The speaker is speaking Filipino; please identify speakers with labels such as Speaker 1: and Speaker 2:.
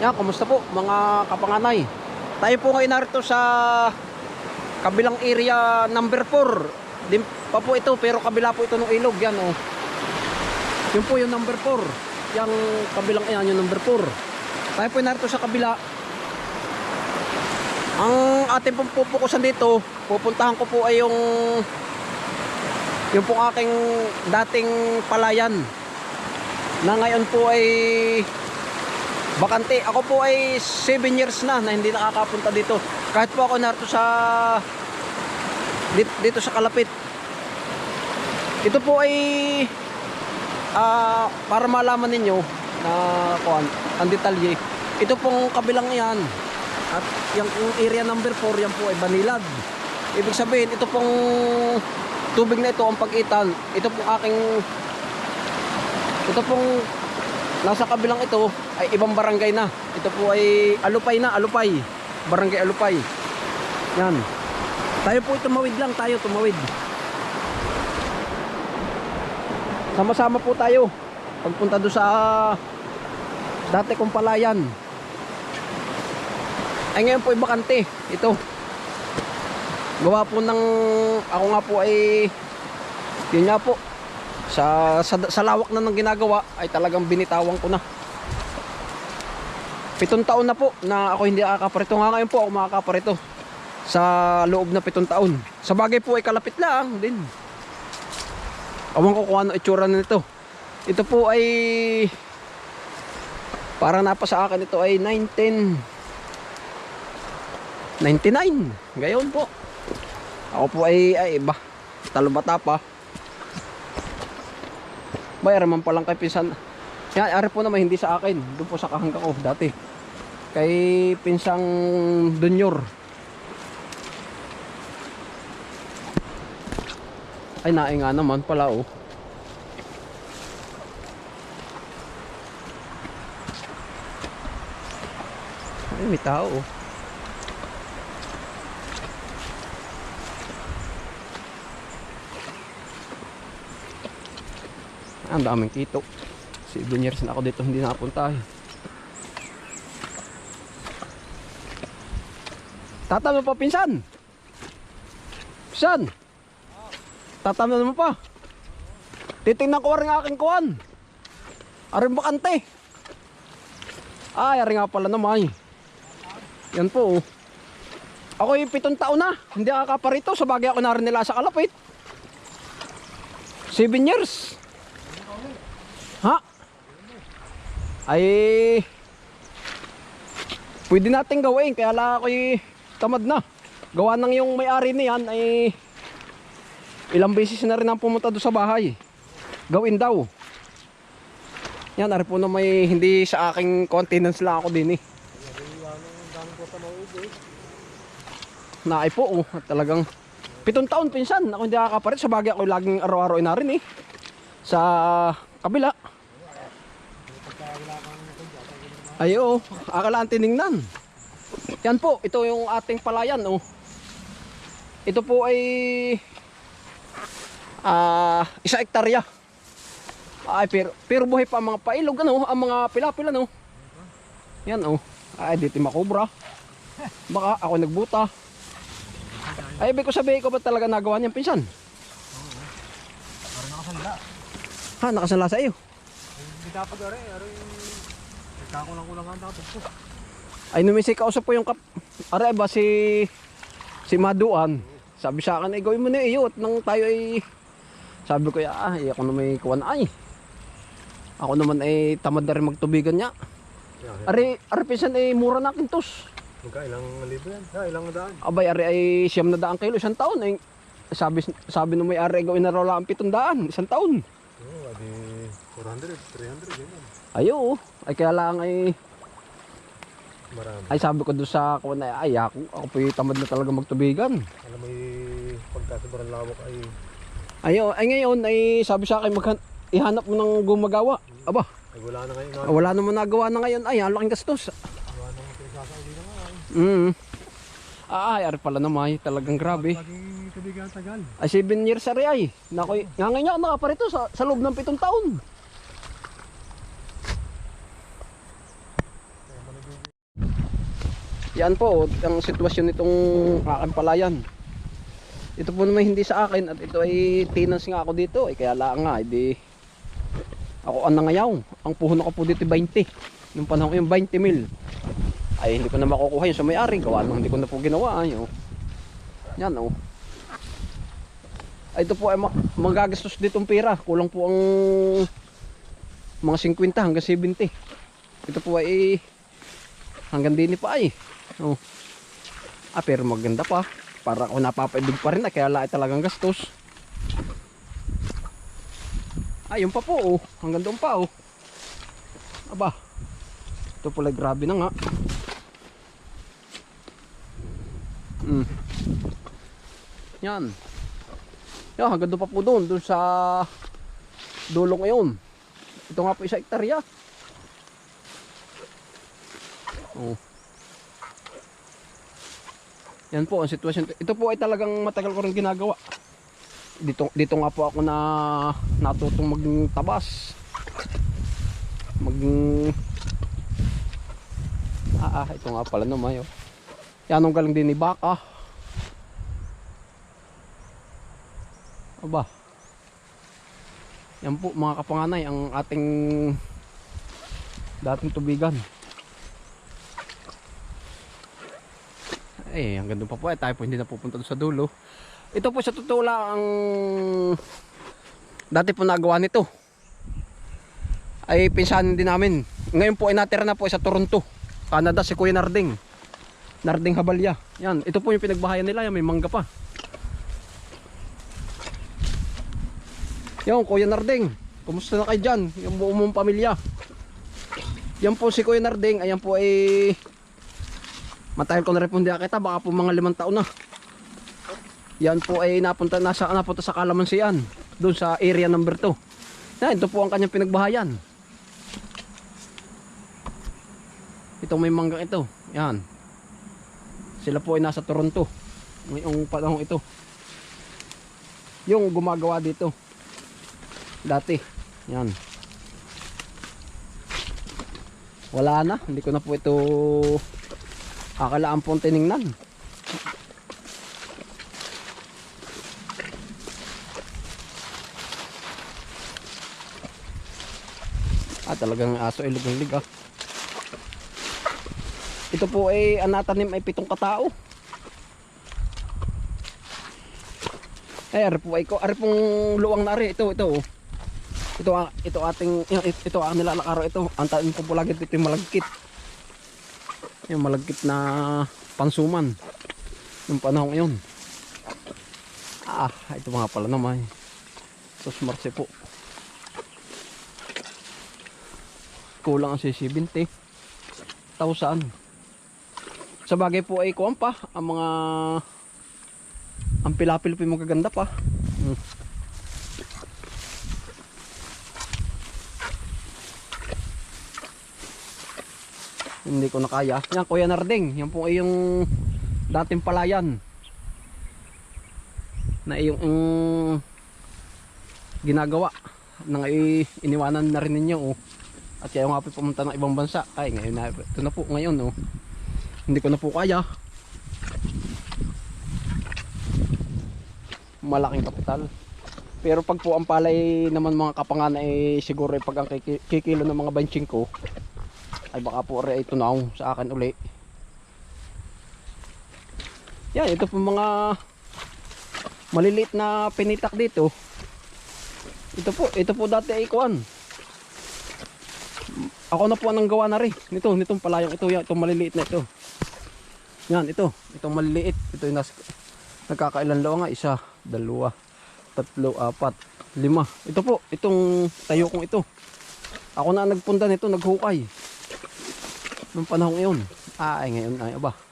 Speaker 1: Yan, kumusta po mga kapanganay? Tayo po ngayon narito sa kabilang area number 4. Din pa po ito pero kabila po ito ng ilog. Yan oh. Yun po yung number 4. Yang kabilang yan yung number 4. Tayo po narito sa kabila. Ang ating pong pupukusan dito, pupuntahan ko po ay yung yung pong aking dating palayan na ngayon po ay bakante. Ako po ay 7 years na na hindi nakakapunta dito. Kahit po ako narito sa dito, dito sa Kalapit. Ito po ay ah, para malaman ninyo na kuan ang detalye. Ito pong kabilang yan at yung, area number 4 yan po ay Banilad. Ibig sabihin ito pong tubig na ito ang pagitan. Ito pong aking ito pong nasa kabilang ito ay ibang barangay na. Ito po ay Alupay na, Alupay. Barangay Alupay. Yan. Tayo po tumawid lang, tayo tumawid. Sama-sama po tayo. Pagpunta doon sa dati kong palayan. Ay ngayon po ay bakante. Ito. Gawa po ng ako nga po ay yun nga po sa, sa, sa lawak na ng ginagawa ay talagang binitawan ko na. Pitong taon na po na ako hindi nakakaparito. Nga ngayon po ako makakaparito sa loob na pitong taon. Sa bagay po ay kalapit lang din. Awan ko kung ano itsura na nito. Ito po ay parang napa sa akin ito ay 1999. Gayon po. Ako po ay ay iba. Talubata pa. Bayaraman pa lang kay pinsan. Yan, ari po naman hindi sa akin. Doon po sa kahangga ko dati. Kay pinsang Dunyor. Ay, naing nga naman pala oh. Ay, may tao oh. Ang daming kito. Si years na ako dito hindi nakapunta eh. Tatama pa pinsan. Pinsan. Tatama mo pa. Titingnan ko rin aking kuwan. Aring bakante. Ay, ari nga pala naman. Yan po. oh. Ako yung pitong taon na. Hindi nakakaparito. Sa bagay ako na rin nila sa kalapit. Seven years. Ha? Ay Pwede natin gawin kaya lang ako'y tamad na. Gawa nang yung may-ari niyan ay ilang beses na rin ang pumunta doon sa bahay. Gawin daw. Yan, ari po na may hindi sa aking continence lang ako din eh. Naay po, oh, talagang pitong taon pinsan. Ako hindi nakakaparit. Sa bagay ako laging araw-araw na rin eh. Sa kabila. Ay oo, akala ang tiningnan. Yan po, ito yung ating palayan oh. Ito po ay ah isa hektarya. Ay pero pero buhay pa ang mga pailog ano, ang mga pilapil ano. Yan oh. Ay dito makobra. Baka ako nagbuta. Ay ibig ko sabihin ko ba talaga nagawa niyan pinsan?
Speaker 2: Parang nakasanda.
Speaker 1: Ha, nakasala sa iyo.
Speaker 2: Hindi dapat are, are Nagkakulang-kulang ang dapat po.
Speaker 1: Ay numisi kausap po yung kap... Aray ba si... Si Maduan. Sabi sa akin, ay gawin mo na iyo at nang tayo ay... Sabi ko, ah, ay ako na may kuwan ay. Ako naman ay tamad na rin magtubigan niya. Ari, ari pinsan ay mura na kintos.
Speaker 2: Magka ilang libo yan? Ha, ilang daan?
Speaker 1: Abay, ari ay siyam na daang kilo, isang taon. Ay, sabi, sabi nung may ari, gawin na raw lang ang pitong daan, isang taon.
Speaker 2: Oo, oh, adi 400, 300, ganyan.
Speaker 1: Ayo, ay kaya lang ay...
Speaker 2: Marami.
Speaker 1: Ay sabi ko doon sa kuwan ay, ay ako, ako po yung tamad na talaga magtubigan.
Speaker 2: Alam mo yung pagka sobrang lawak ay
Speaker 1: Ayo, ay ngayon ay sabi sa akin maghan ihanap mo ng gumagawa. Aba,
Speaker 2: ay wala na ngayon.
Speaker 1: ah, wala naman nagawa na ngayon. Ay, ang laking gastos.
Speaker 2: Wala na mga pinagsasauli na nga ay.
Speaker 1: Mm. Ah, ay, ari pala naman, talagang grabe.
Speaker 2: Laging tubigan tagal.
Speaker 1: Ay, 7 years ari ay. Nakoy, nga ngayon nakaparito sa, sa loob ng pitong taon.
Speaker 2: Kaya manibig
Speaker 1: Yan po, ang sitwasyon nitong aking palayan. Ito po naman hindi sa akin at ito ay tenants nga ako dito. Eh, kaya lang nga, hindi ako ang nangayaw. Ang puhunan ko po dito 20. Nung panahon yung 20 mil. Ay hindi ko na makukuha yun sa may-ari. Gawa nung hindi ko na po ginawa. Ay, oh. Yan oh. Ay, ito po ay ma- magagastos ditong pera. Kulang po ang mga 50 hanggang 70. Ito po ay hanggang din pa ay. Oh. Ah, pero maganda pa. Para ako napapaibig pa rin na kaya lahat talagang gastos. Ayun pa po oh. Hanggang doon pa oh. Aba. Ito pala grabe na nga. Mm. Yan. Yan, hanggang doon pa po doon. Doon sa dulo ngayon. Ito nga po isa hektarya. Oh. Yan po ang sitwasyon. Ito po ay talagang matagal ko rin ginagawa. Dito dito nga po ako na natutong magtabas. Mag Ah, ah, ito nga pala naman 'yo. Yan ang galing din ni Baka. Aba. Yan po mga kapanganay ang ating dating tubigan. Eh, hanggang doon pa po eh. Tayo po hindi na pupunta doon sa dulo. Ito po sa totoo lang ang dati po nagawa nito. Ay pinsanin din namin. Ngayon po ay natira na po sa Toronto. Canada si Kuya Narding. Narding Habalya. Yan, ito po yung pinagbahayan nila. Yan, may mangga pa. Yan, Kuya Narding. Kumusta na kayo dyan? Yung buong mong pamilya. Yan po si Kuya Narding. Ayan po ay Matagal ko na rin po baka po mga limang taon na. Yan po ay napunta, nasa, napunta sa Kalamansian, doon sa area number 2. Yan, ito po ang kanyang pinagbahayan. Itong may manggang ito, yan. Sila po ay nasa Toronto, ngayong panahon ito. Yung gumagawa dito, dati, yan. Wala na, hindi ko na po ito Akalaan pong tiningnan. Ah, talagang aso ilog ng liga. Ito po ay anatanim ay pitong katao. Eh, ari po ay ko, ari pong luwang na ari. Ito, ito. oh. Ito, ah, ito ating, ito, ito ang nilalakaro ito. Ang tanim po pulagit ito yung malagkit yung malagkit na pansuman yung panahon yun ah ito mga pala naman. Sus marse po. Kulang ang 70 thousand. Sa bagay po ay kuwan pa ang mga ang pilapil po yung magaganda pa hindi ko na kaya. Yan kuya Narding yan po yung dating palayan. Na yung um, ginagawa. Na ngay- iniwanan na rin ninyo oh. at kaya nga po pumunta ng ibang bansa. Ay ngayon na ito na po ngayon oh. hindi ko na po kaya. Malaking kapital. Pero pag po ang palay naman mga kapangan ay siguro ay pag ang kiki- kikilo ng mga benching ko ay baka po rin ay tunaw sa akin uli. Yan ito po mga maliliit na pinitak dito. Ito po ito po dati ay kuan ako na po ang gawa na rin. Nito nitong palayang ito yan itong maliliit na ito. Yan ito itong maliliit. Ito yung nas, nagkakailan lang nga isa dalawa tatlo apat lima. Ito po itong tayo kong ito. Ako na nagpunta nito naghukay nung panahon ngayon. Ah, ay ngayon ay aba.